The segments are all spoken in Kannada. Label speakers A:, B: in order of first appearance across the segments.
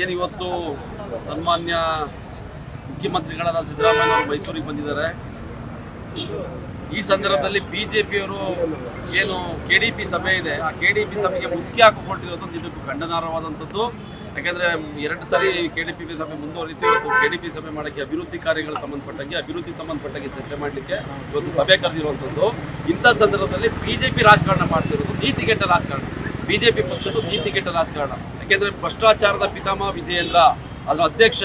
A: ಏನು ಇವತ್ತು ಸನ್ಮಾನ್ಯ ಮುಖ್ಯಮಂತ್ರಿಗಳಾದ ಸಿದ್ದರಾಮಯ್ಯ ಅವರು ಮೈಸೂರಿಗೆ ಬಂದಿದ್ದಾರೆ. ಈ ಸಂದರ್ಭದಲ್ಲಿ ಬಿ ಜೆ ಪಿಯವರು ಏನು ಕೆ ಡಿ ಪಿ ಸಭೆ ಇದೆ, ಆ ಕೆ ಡಿ ಪಿ ಸಭೆಗೆ ಮುಖ್ಯ ಹಾಕಿಕೊಂಡಿರೋದು ಇದಕ್ಕೂ ಖಂಡನಾರ್ಹವಾದಂಥದ್ದು. ಯಾಕಂದರೆ ಎರಡು ಸಾರಿ ಕೆ ಡಿ ಪಿ ಸಭೆ ಮುಂದುವರಿತು, ಇವತ್ತು ಕೆ ಡಿ ಪಿ ಸಭೆ ಮಾಡೋಕ್ಕೆ ಅಭಿವೃದ್ಧಿ ಕಾರ್ಯಗಳ ಸಂಬಂಧಪಟ್ಟಂಗೆ, ಅಭಿವೃದ್ಧಿ ಸಂಬಂಧಪಟ್ಟಂಗೆ ಚರ್ಚೆ ಮಾಡಲಿಕ್ಕೆ ಇವತ್ತು ಸಭೆ ಕರೆದಿರುವಂಥದ್ದು. ಇಂಥ ಸಂದರ್ಭದಲ್ಲಿ ಬಿ ಜೆ ಪಿ ರಾಜಕಾರಣ ಮಾಡ್ತಿರೋದು, ನೀತಿಗೆಟ್ಟ ರಾಜಕಾರಣ. ಬಿ ಜೆ ಪಿ ಪಕ್ಷದ ನೀತಿಗೆಟ್ಟ ರಾಜಕಾರಣ. ಯಾಕೆಂದ್ರೆ ಭ್ರಷ್ಟಾಚಾರದ ಪಿತಾಮಹ ವಿಜಯೇಂದ್ರ, ಅದರ ಅಧ್ಯಕ್ಷ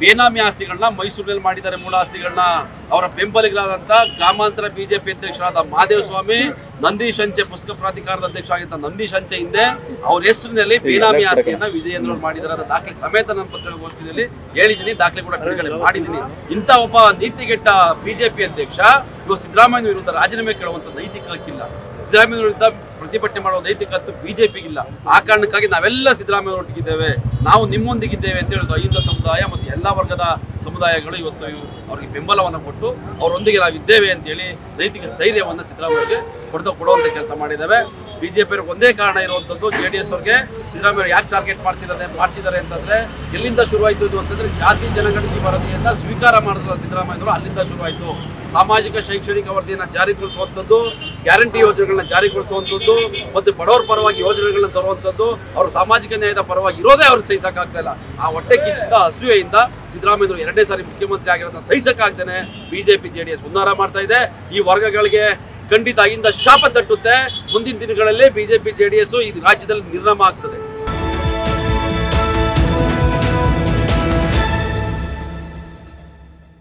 A: ಬೇನಾಮಿ ಆಸ್ತಿಗಳನ್ನ ಮೈಸೂರಿನಲ್ಲಿ ಮಾಡಿದ್ದಾರೆ, ಮೂಲ ಆಸ್ತಿಗಳನ್ನ. ಅವರ ಬೆಂಬಲಿಗರಾದಂಥ ಗ್ರಾಮಾಂತರ ಬಿಜೆಪಿ ಅಧ್ಯಕ್ಷರಾದ ಮಹಾದೇವ ಸ್ವಾಮಿ ನಂದೀಶ್ ಅಂಚೆ ಪುಸ್ತಕ ಪ್ರಾಧಿಕಾರದ ಅಧ್ಯಕ್ಷ ಆಗಿದ್ದ ನಂದೀಶ್ ಅಂಚೆ ಹಿಂದೆ ಅವ್ರ ಹೆಸರಿನಲ್ಲಿ ಬೇನಾಮಿ ಆಸ್ತಿಯನ್ನ ವಿಜಯೇಂದ್ರ ಅವರು ಮಾಡಿದ್ದಾರೆ. ಅದರ ದಾಖಲೆ ಸಮೇತ ನನ್ನ ಪತ್ರಿಕಾಗೋಷ್ಠಿಯಲ್ಲಿ ಹೇಳಿದ್ದೀನಿ. ದಾಖಲೆ ಕೂಡ ಬಿಡುಗಡೆ ಮಾಡಿದ್ದೀನಿ. ಇಂಥ ಒಬ್ಬ ನೀತಿಗೆಟ್ಟ ಬಿಜೆಪಿ ಅಧ್ಯಕ್ಷ ಇವರು ಸಿದ್ದರಾಮಯ್ಯ ವಿರುದ್ಧ ರಾಜೀನಾಮೆ ಕೇಳುವಂತ ನೈತಿಕ ಹಕ್ಕಿಲ್ಲ ಸಿದ್ದರಾಮಯ್ಯ ವಿರುದ್ಧ ಪ್ರತಿಭಟನೆ ಮಾಡುವ ನೈತಿಕ ಹತ್ತು ಬಿಜೆಪಿಗಿಲ್ಲ ಆ ಕಾರಣಕ್ಕಾಗಿ ನಾವೆಲ್ಲ ಸಿದ್ದರಾಮಯ್ಯ ಒಟ್ಟಿಗಿದ್ದೇವೆ ನಾವು ನಿಮ್ಮೊಂದಿಗಿದ್ದೇವೆ ಅಂತ ಹೇಳಿದ್ರು ಅಹಿಂದ ಸಮುದಾಯ ಮತ್ತು ಎಲ್ಲ ವರ್ಗದ ಸಮುದಾಯಗಳು ಇವತ್ತು ಅವರಿಗೆ ಬೆಂಬಲವನ್ನು ಕೊಟ್ಟು ಅವರೊಂದಿಗೆ ನಾವು ಇದ್ದೇವೆ ಅಂತೇಳಿ ನೈತಿಕ ಸ್ಥೈರ್ಯವನ್ನು ಸಿದ್ದರಾಮಯ್ಯಗೆ ಕೊಡ್ತಾ ಕೊಡುವಂಥ ಕೆಲಸ ಮಾಡಿದ್ದೇವೆ. ಬಿಜೆಪಿ ಒಂದೇ ಕಾರಣ ಇರುವಂಥದ್ದು ಜೆ ಡಿ ಎಸ್ ಅವ್ರಿಗೆ ಸಿದ್ದರಾಮಯ್ಯ ಯಾಕೆ ಟಾರ್ಗೆಟ್ ಮಾಡ್ತಿದ್ದಾರೆ ಮಾಡ್ತಿದ್ದಾರೆ ಅಂತಂದ್ರೆ ಎಲ್ಲಿಂದ ಶುರುವಾಯಿತು ಇದು ಅಂತಂದ್ರೆ ಜಾತಿ, ಜನಗಣತಿ ವರದಿಯನ್ನ ಸ್ವೀಕಾರ ಮಾಡಿದ್ರು ಸಿದ್ದರಾಮಯ್ಯವರು ಅಲ್ಲಿಂದ ಶುರುವಾಯಿತು. ಸಾಮಾಜಿಕ ಶೈಕ್ಷಣಿಕ ವರದಿಯನ್ನು ಜಾರಿಗೊಳಿಸುವಂಥದ್ದು, ಗ್ಯಾರಂಟಿ ಯೋಜನೆಗಳನ್ನ ಜಾರಿಗೊಳಿಸುವಂಥದ್ದು ಮತ್ತು ಬಡವರ ಪರವಾಗಿ ಯೋಜನೆಗಳನ್ನ ತರುವಂಥದ್ದು ಅವರು ಸಾಮಾಜಿಕ ನ್ಯಾಯದ ಪರವಾಗಿ ಇರೋದೇ ಅವ್ರಿಗೆ ಸಹಿಸಕ್ಕಾಗ್ತಾ ಇಲ್ಲ. ಆ ಹೊಟ್ಟೆ ಕಿಚ್ಚಿದ ಅಸೂಯೆಯಿಂದ ಸಿದ್ದರಾಮಯ್ಯರು ಎರಡನೇ ಸಾರಿ ಮುಖ್ಯಮಂತ್ರಿ ಆಗಿರೋದನ್ನ ಸಹಿಸೋಕ್ಕಾಗ್ದೇನೆ ಬಿಜೆಪಿ ಜೆ ಡಿ ಎಸ್ ಉನ್ನಾರ ಮಾಡ್ತಾ ಇದೆ. ಈ ವರ್ಗಗಳಿಗೆ ಖಂಡಿತ ಆಗಿಂದ ಶಾಪ ತಟ್ಟುತ್ತೆ. ಮುಂದಿನ ದಿನಗಳಲ್ಲಿ ಬಿಜೆಪಿ ಜೆ ಡಿ ಎಸ್ ಈ ರಾಜ್ಯದಲ್ಲಿ ನಿರ್ನಾಮ ಆಗ್ತದೆ.